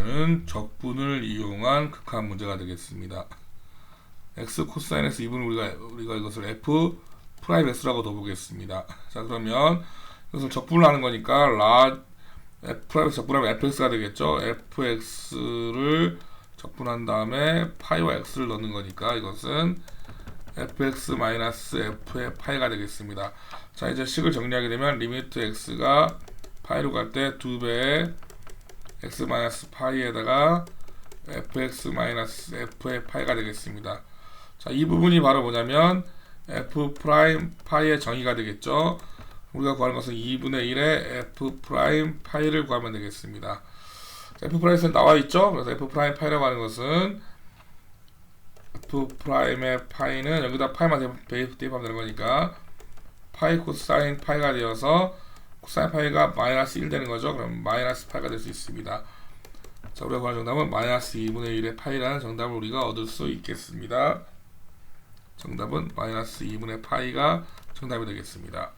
문제는 적분을 이용한 극한 문제가 되겠습니다. x 코사인에서 2분을 우리가 우리가 이것을 f 프라임 x라고 둬보겠습니다. 자 그러면 이것을 적분을 하는 거니까 라 f 프라임 적분하면 fx가 되겠죠. fx를 적분한 다음에 파이와 x를 넣는 거니까 이것은 fx 마이너스 f의 파이가 되겠습니다. 자 이제 식을 정리하게 되면 리미트 x가 파이로 갈 때 두 배의 x 마이너스 파이에다가 fx 마이너스 f의 파이가 되겠습니다. 자, 이 부분이 바로 뭐냐면 f 프라임 파이의 정의가 되겠죠. 우리가 구하는 것은 2분의 1의 f 프라임 파이를 구하면 되겠습니다. 자, f 프라임은 나와 있죠. 그래서 f 프라임 파이라고 하는 것은 f 프라임의 파이는 여기다 파이만 대입- 대입하면 되는 거니까 파이 코사인 파이가 되어서 코사인 파이가 마이너스 1 되는 거죠. 그럼 마이너스 파이가 될 수 있습니다. 자, 우리가 구하는 정답은 마이너스 2분의 1의 파이라는 정답을 우리가 얻을 수 있겠습니다. 정답은 마이너스 2분의 파이가 정답이 되겠습니다.